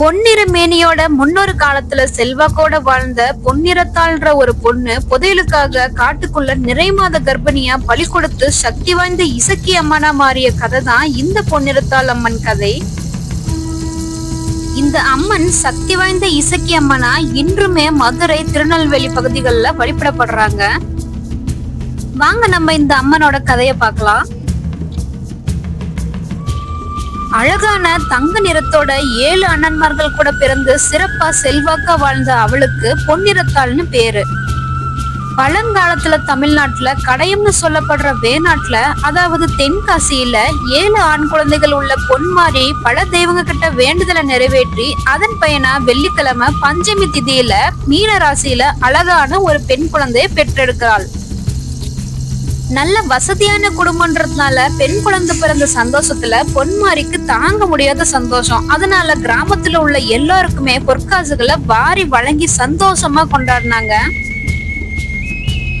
பொன்னிற மேனியோட முன்னொரு காலத்துல செல்வாக்கோட வாழ்ந்த பொன்னிறத்தாள்ன்ற ஒரு பொண்ணு புதையலுக்காக காட்டுக்குள்ள நிறை மாத கர்ப்பிணியா பலி கொடுத்து சக்தி வாய்ந்த இசக்கி அம்மனா மாறிய கதை தான் இந்த பொன்னிறத்தாள் அம்மன் கதை. இந்த அம்மன் சக்தி வாய்ந்த இசக்கி அம்மனா இன்றுமே மதுரை திருநெல்வேலி பகுதிகளில் வழிபடப்படுறாங்க. வாங்க நம்ம இந்த அம்மனோட கதையை பார்க்கலாம். அழகான தங்க நிறத்தோட ஏழு அண்ணன்மார்கள் கூட பிறந்து சிறப்பா செல்வாக்கா வாழ்ந்த அவளுக்கு பொன்னிறத்தாள்னு பேரு. பழங்காலத்துல தமிழ்நாட்டுல கடையம்னு சொல்லப்படுற வேநாட்டுல அதாவது தென்காசியில ஏழு ஆண் குழந்தைகள் உள்ள பொன்மாரி பல தெய்வங்க கிட்ட வேண்டுதலை நிறைவேற்றி அதன் பயனா வெள்ளிக்கிழமை பஞ்சமி திதியில மீன ராசியில அழகான ஒரு பெண் குழந்தையை பெற்றெடுக்கிறாள். நல்ல வசதியான குடும்பன்றதுனால பெண் குழந்தை பிறந்த சந்தோஷத்துல பொன்மாரிக்கு தாங்க முடியாத சந்தோஷம். அதனால கிராமத்துல உள்ள எல்லாருக்குமே பொற்காசுகளை வாரி வழங்கி சந்தோஷமா கொண்டாடினாங்க.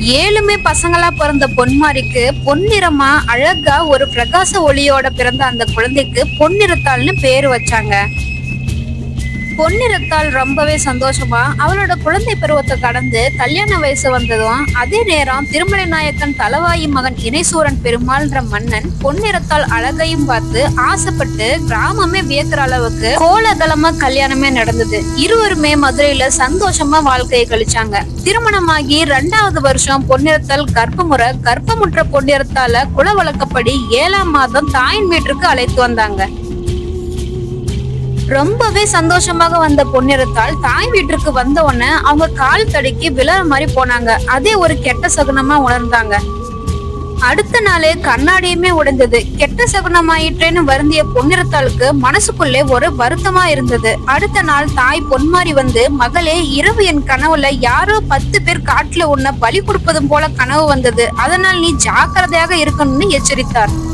ஏழுமே பசங்களா பிறந்த பொன்மாரிக்கு பொன்னிறமா அழகா ஒரு பிரகாச ஒளியோட பிறந்த அந்த குழந்தைக்கு பொன்னிறத்தாள்னு பேர் வச்சாங்க. பொன்னிறத்தாள் ரொம்பவே சந்தோஷமா அவளோட குழந்தை பருவத்தை கடந்து கல்யாண வயசு வந்ததும் அதே நேரம் திருமலை நாயக்கன் தலவாயி மகன் இணைசூரன் பெருமாள்ன்ற மன்னன் பொன்னிறத்தால் அழகையும் பார்த்து ஆசைப்பட்டு கிராமமே வியக்கிற அளவுக்கு கோலகலமா கல்யாணமே நடந்தது. இருவருமே மதுரையில சந்தோஷமா வாழ்க்கையை கழிச்சாங்க. திருமணமாகி ரெண்டாவது வருஷம் பொன்னிறத்தால் கர்ப்பமுறை கர்ப்பமுற்ற பொன்னிறத்தால குல வழக்கப்படி ஏழாம் மாதம் தாயின் வீட்டிற்கு அழைத்து வந்தாங்க. ரொம்பவே சந்தோஷமாக வந்த பொன்னிறத்தால் தாய் வீட்டிற்கு வந்த உடனே அவங்க கால் தடுக்கி விழற மாதிரி போனாங்க. அதே ஒரு கெட்ட சகுனமா உணர்ந்தாங்க. அடுத்த நாளே கண்ணாடியுமே உடைந்தது. கெட்ட சகுனமாயிற்றேன்னு வருந்திய பொன்னிறத்தாளுக்கு மனசுக்குள்ளே ஒரு வருத்தமா இருந்தது. அடுத்த நாள் தாய் பொன்மாரி வந்து மகளே இரவு என் கனவுல யாரோ பத்து பேர் காட்டுல உன்னை பலி கொடுப்பதும் போல கனவு வந்தது. அதனால் நீ ஜாக்கிரதையாக இருக்கணும்னு எச்சரித்தார்.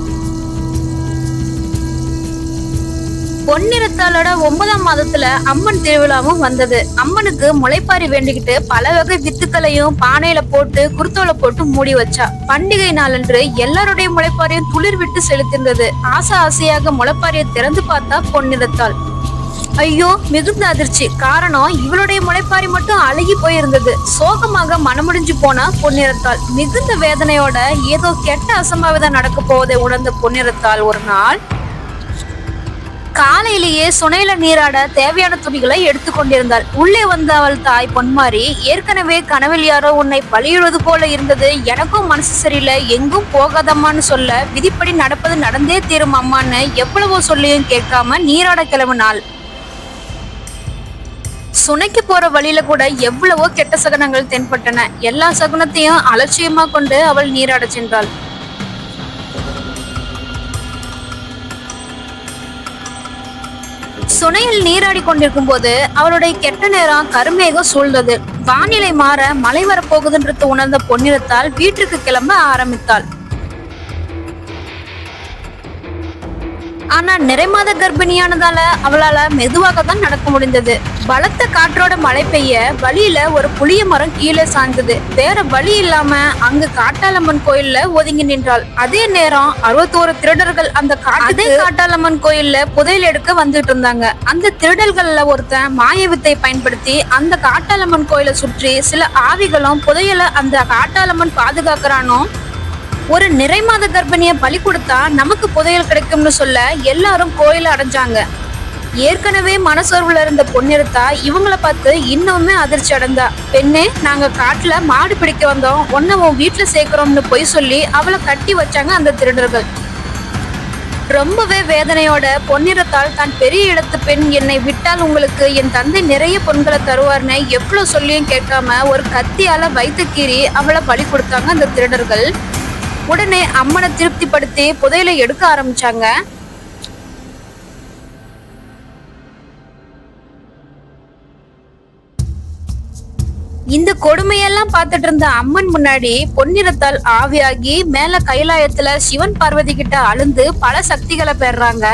பொன்னிறத்தாளோட ஒன்பதாம் மாதத்துல அம்மன் திருவிழாவும் வந்தது. அம்மனுக்கு முளைப்பாரி வேண்டிக்கிட்டு பல வகை வித்துக்களையும் பானையில போட்டு குருத்தோலை போட்டு மூடி வச்சா. பண்டிகை நாளன்று எல்லாருடைய முளைப்பாரியும் துளிர் விட்டு செலுத்திருந்தது ஆசை ஆசையாக முளைப்பாரியை திறந்து பார்த்தா பொன்னிறத்தாள். ஐயோ மிகுந்த அதிர்ச்சி. காரணம் இவளுடைய முளைப்பாரி மட்டும் அழுகி போயிருந்தது. சோகமாக மனமுடிஞ்சு போனா பொன்னிறத்தாள். மிகுந்த வேதனையோட ஏதோ கெட்ட அசம்பாவிதம் நடக்க போவதை உணர்ந்த பொன்னிறத்தாள் ஒரு நாள் காலையிலேயே சுனையில நீராட தேவையான துணிகளை எடுத்துக்கொண்டிருந்தாள் உள்ளே வந்த அவள் தாய் பொன்மாரி ஏற்கனவே கனவில் யாரோ உன்னை பலியிடுவது போல இருந்தது. எனக்கும் மனசு சரியில்லை. எங்கும் போகாதம்மான்னு சொல்ல விதிப்படி நடப்பது நடந்தே தீரும் அம்மான்னு எவ்வளவோ சொல்லியும் கேட்காம நீராட கிளம்பினாள். சுனைக்கு போற வழியில கூட எவ்வளவோ கெட்ட சகுனங்கள் தென்பட்டன. எல்லா சகுனத்தையும் அலட்சியமா கொண்டு அவள் நீராட சென்றாள். சுனையில் நீராடி கொண்டிருக்கும் போது அவளுடைய கெட்ட நேரம் கருமேகம் சூழ்ந்தது. வானிலை மாற மழை வரப்போகுதுன்றது உணர்ந்த பொன்னிறத்தால் வீட்டுக்கு கிளம்ப ஆரம்பித்தாள். ஆனா நிறைமாத கர்ப்பிணியானதால அவளால மெதுவாக தான் நடக்க முடிந்தது. பலத்த காற்றோட மழை பெய்ய வழியில ஒரு புளிய மரம் கீழே சாய்ந்தது. வேற வழி இல்லாம அங்கு காட்டாளம்மன் கோயில்ல ஒதுங்கி நின்றாள். அதே நேரம் அறுபத்தோரு திருடர்கள் அந்த அதே காட்டாளம்மன் கோயில்ல புதையல் எடுக்க வந்துட்டு இருந்தாங்க. அந்த திருடல்கள்ல ஒருத்தன் மாய வித்தை பயன்படுத்தி அந்த காட்டாளம்மன் கோயிலை சுற்றி சில ஆவிகளும் புதையலை அந்த காட்டாளம்மன் பாதுகாக்கிறானோ ஒரு நிறைமாத கர்ப்பிணியை பலி கொடுத்தா நமக்கு புதையல் கிடைக்கும்னு சொல்ல எல்லாரும் கோயில அடைஞ்சாங்க. ஏற்கனவே மனசோர்வுல இருந்த பொன்னிறத்தா இவங்கள பார்த்து இன்னுமே அதிர்ச்சி அடைந்தா. பெண்ணே நாங்க காட்டுல மாடு பிடிக்க வந்தோம். உன்னை உன் வீட்டுல சேர்க்கிறோம்னு பொய் சொல்லி அவளை கட்டி வச்சாங்க அந்த திருடர்கள். ரொம்பவே வேதனையோட பொன்னிறத்தால் தான் பெரிய இடத்து பெண் என்னை விட்டால் உங்களுக்கு என் தந்தை நிறைய பொண்களை தருவார்னு எவ்வளவு சொல்லியும் கேட்காம ஒரு கத்தியால வைத்து கீறி அவளை பலி கொடுத்தாங்க அந்த திருடர்கள். உடனே அம்மனை திருப்திப்படுத்தி புதையில எடுக்க ஆரம்பிச்சாங்க. இந்த கொடுமையெல்லாம் பார்த்துட்டு இருந்த அம்மன் முன்னாடி பொன்னிறத்தால் ஆவியாகி மேல கைலாயத்துல சிவன் பார்வதி கிட்ட அழுந்து பல சக்திகளை பெறாங்க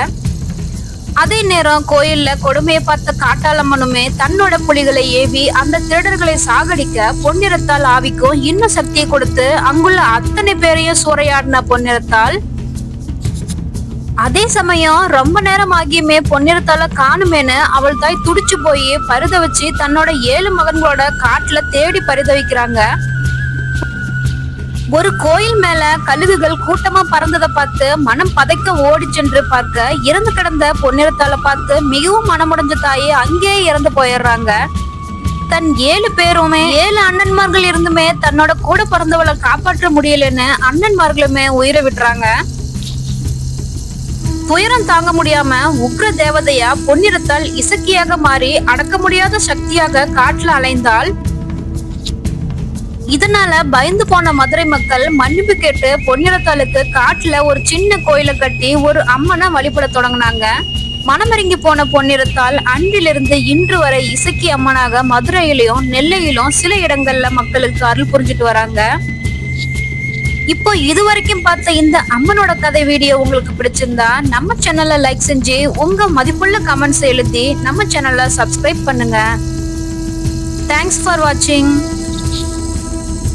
அதே நேரம் கோயில்ல கொடுமையை பார்த்த காட்டாளம்மனுமே தன்னோட புலிகளை ஏவி அந்த திருடர்களை சாகடிக்க பொன்னிறத்தால் ஆவிக்கும் இன்னும் சக்தியை கொடுத்து அங்குள்ள அத்தனை பேரையும் சூறையாடின பொன்னிறத்தால் அதே சமயம் ரொம்ப நேரம் ஆகியுமே பொன்னிறத்தால காணுமேன்னு அவள் தாய் துடிச்சு போய் பரிதவிச்சு தன்னோட ஏழு மகன்களோட காட்டுல தேடி பரிதவிக்கிறாங்க. ஒரு கோயில் மேல கழுகுகள் கூட்டமா பறந்ததை பார்த்து மனம் பதைக்க ஓடி சென்று பார்க்க இறந்து கிடந்த பொன்னிறத்தால பார்த்து மிகவும் மனமுடைஞ்ச தாயே அங்கேயே இறந்து போயிடுறாங்க. தன் ஏழு பேருமே ஏழு அண்ணன்மார்கள் இருந்துமே தன்னோட கூட பிறந்தவளை காப்பாற்ற முடியலன்னு அண்ணன்மார்களுமே உயிரை விட்டுறாங்க. துயரம் தாங்க முடியாம உக்ர தேவதையா பொன்னிறத்தால் இசக்கியாக மாறி அடக்க முடியாத சக்தியாக காட்டுல அலைந்தாள் இதனால பயந்து போன மதுரை மக்கள் மன்னிப்பு கேட்டு பொன்னிறத்தாளுக்கு காட்டுல ஒரு சின்ன கோயிலை கட்டி ஒரு அம்மனை வழிபட தொடங்கினாங்க. மனமருங்கி போன பொன்னிறத்தால் அன்றிலிருந்து இன்று வரை இசக்கி அம்மனாக மதுரையிலும் நெல்லையிலும் சில இடங்கள்ல மக்களுக்கு அருள் புரிஞ்சிட்டு வராங்க. இப்போ இது வரைக்கும் பார்த்த இந்த அம்மனோட கதை வீடியோ உங்களுக்கு பிடிச்சிருந்தா நம்ம சேனலை லைக் செஞ்சு உங்க மதிப்புள்ள கமெண்ட்ஸ் எழுதி நம்ம சேனலை சப்ஸ்கிரைப் பண்ணுங்க. தேங்க்ஸ் ஃபார் வாட்சிங்